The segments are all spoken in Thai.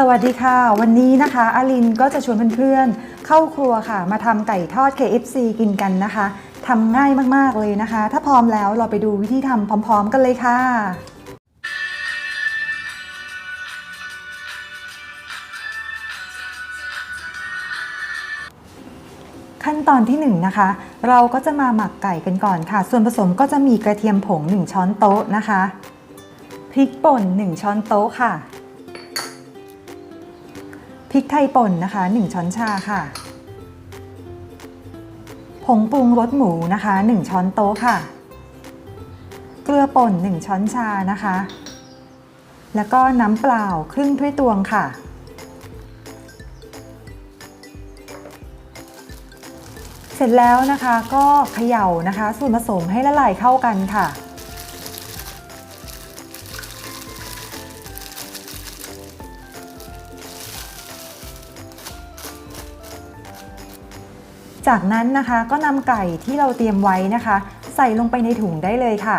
สวัสดีค่ะ วันนี้นะคะอารินก็จะชวนเพื่อนๆ เข้าครัวค่ะ มาทำไก่ทอด KFC กินกันนะคะทำง่ายมากๆเลยนะคะ ถ้าพร้อมแล้วเราไปดูวิธีทำพร้อม ๆ กันเลยค่ะ ขั้นตอนที่1นงนะคะ เราก็จะมาหมักไก่กันก่อนค่ะ ส่วนผสมก็จะมีกระเทียมผง 1 ช้อนโต๊ะนะคะ พริกป่น 1 ช้อนโต๊ะค่ะ พริกไทยป่นนะคะ 1 ช้อนชาค่ะ ผงปรุงรสหมูนะคะ 1 ช้อนโต๊ะค่ะ เกลือป่น 1 ช้อนชานะคะ แล้วก็น้ำเปล่าครึ่งถ้วยตวงค่ะ เสร็จแล้วนะคะก็เขย่านะคะ ส่วนผสมให้ละลายเข้ากันค่ะ จากนั้นนะคะก็นำไก่ที่เราเตรียมไว้นะคะ ใส่ลงไปในถุงได้เลยค่ะ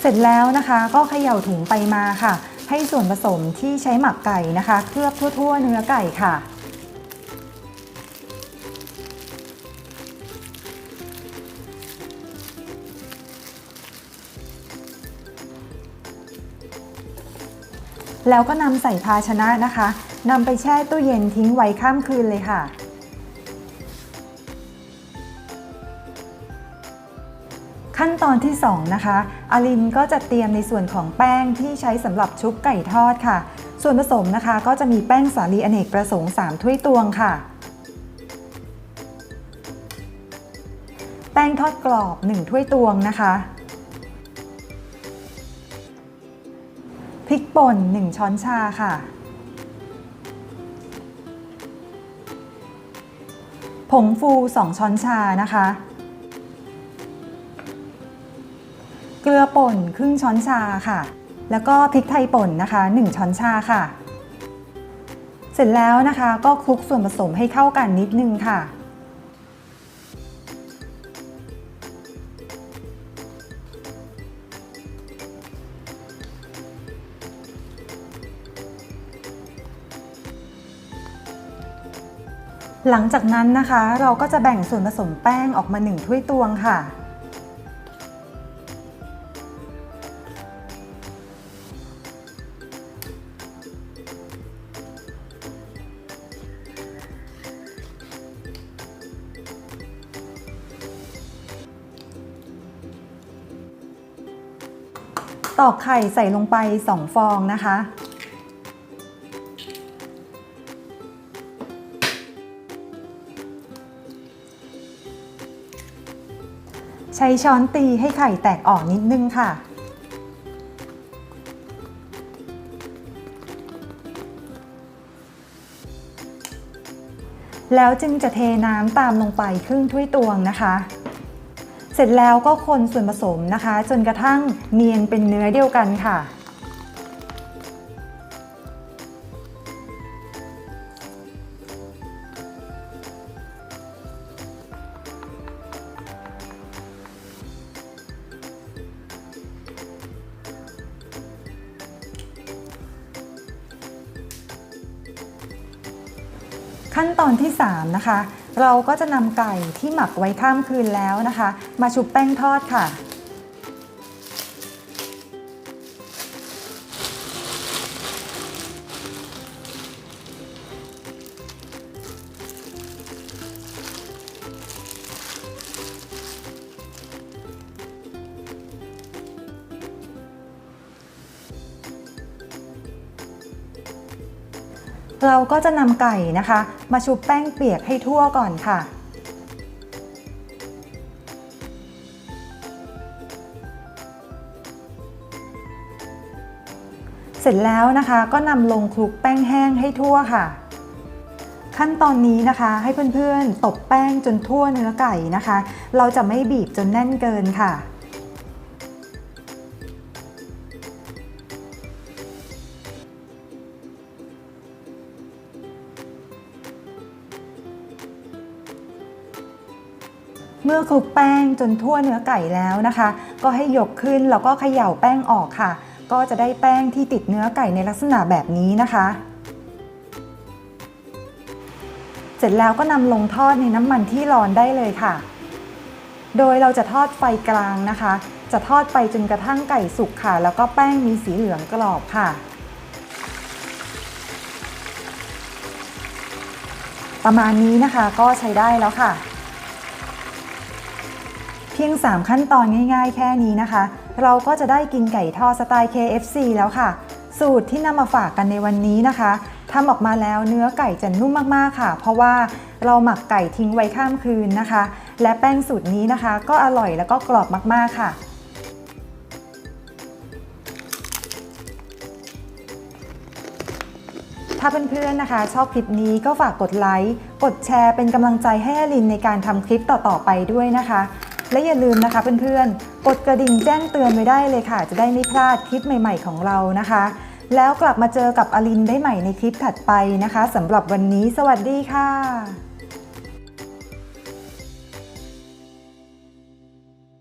เสร็จแล้วนะคะก็เขย่าถุงไปมาค่ะ ให้ส่วนผสมที่ใช้หมักไก่นะคะ เคลือบทั่ว ๆ เนื้อไก่ค่ะ แล้วก็นำใส่ภาชนะนะคะนำไปแช่ตู้เย็นทิ้งไว้ข้ามคืนเลยค่ะ ขั้นตอนที่ 2 นะคะอาลินก็จะเตรียมในส่วนของแป้งที่ใช้สำหรับชุบไก่ทอดค่ะ ส่วนผสมนะคะก็จะมีแป้งสาลีอเนกประสงค์ 3 ถ้วยตวงค่ะ แป้งทอดกรอบ 1 ถ้วยตวงนะคะ ป่น 1 ช้อนชาค่ะ ผงฟู 2 ช้อนชานะคะ เกลือป่นครึ่งช้อนชาค่ะ แล้วก็พริกไทยป่นนะคะ 1 ช้อนชาค่ะ เสร็จแล้วนะคะก็คลุกส่วนผสมให้เข้ากันนิดนึงค่ะ หลังจากนั้นนะคะ เราก็จะแบ่งส่วนผสมแป้งออกมา1ถ้วยตวงค่ะ ตอกไข่ใส่ลงไป 2 ฟองนะคะ ใช้ช้อนตีให้ไข่แตกออกนิดนึงค่ะ แล้วจึงจะเทน้ำตามลงไปครึ่งถ้วยตวงนะคะ เสร็จแล้วก็คนส่วนผสมนะคะ จนกระทั่งเนียนเป็นเนื้อเดียวกันค่ะ ขั้นตอนที่ 3 นะคะ เราก็จะนำไก่ที่หมักไว้ข้ามคืนแล้วนะคะ มาชุบแป้งทอดค่ะ เราก็จะนำไก่นะคะ มาชุบแป้งเปียกให้ทั่วก่อนค่ะ เสร็จแล้วนะคะก็นำลงคลุกแป้งแห้งให้ทั่วค่ะ ขั้นตอนนี้นะคะให้เพื่อนๆ ตบแป้งจนทั่วเนื้อไก่นะคะ เราจะไม่บีบจนแน่นเกินค่ะ เมื่อคลุกแป้งจนทั่วเนื้อไก่แล้วนะคะ ก็ให้ยกขึ้นแล้วก็เขย่าแป้งออกค่ะ ก็จะได้แป้งที่ติดเนื้อไก่ในลักษณะแบบนี้นะคะ เสร็จแล้วก็นำลงทอดในน้ำมันที่ร้อนได้เลยค่ะ โดยเราจะทอดไฟกลางนะคะ จะทอดไปจนกระทั่งไก่สุกค่ะ แล้วก็แป้งมีสีเหลืองกรอบค่ะประมาณนี้นะคะก็ใช้ได้แล้วค่ะ พียง 3 ขั้นตอนง่ายๆ แค่นี้นะคะ เราก็จะได้กินไก่ทอดสไตล์ KFC แล้วค่ะ สูตรที่นำมาฝากกันในวันนี้นะคะทำออกมาแล้วเนื้อไก่จะนุ่มมากๆค่ะ เพราะว่าเราหมักไก่ทิ้งไว้ข้ามคืนนะคะ และแป้งสูตรนี้นะคะ ก็อร่อยแล้วก็กรอบมากๆค่ะถ้าเพื่อนๆนะคะ ชอบคลิปนี้ก็ฝากกดไลค์ กดแชร์เป็นกำลังใจให้อลินในการทำคลิปต่อๆไปด้วยนะคะ และอย่าลืมนะคะเพื่อนๆ กดกระดิ่งแจ้งเตือนไว้ได้เลยค่ะ จะได้ไม่พลาดคลิปใหม่ ๆ ของเรานะคะ แล้วกลับมาเจอกับอลินได้ใหม่ในคลิปถัดไปนะคะสำหรับวันนี้ สวัสดีค่ะ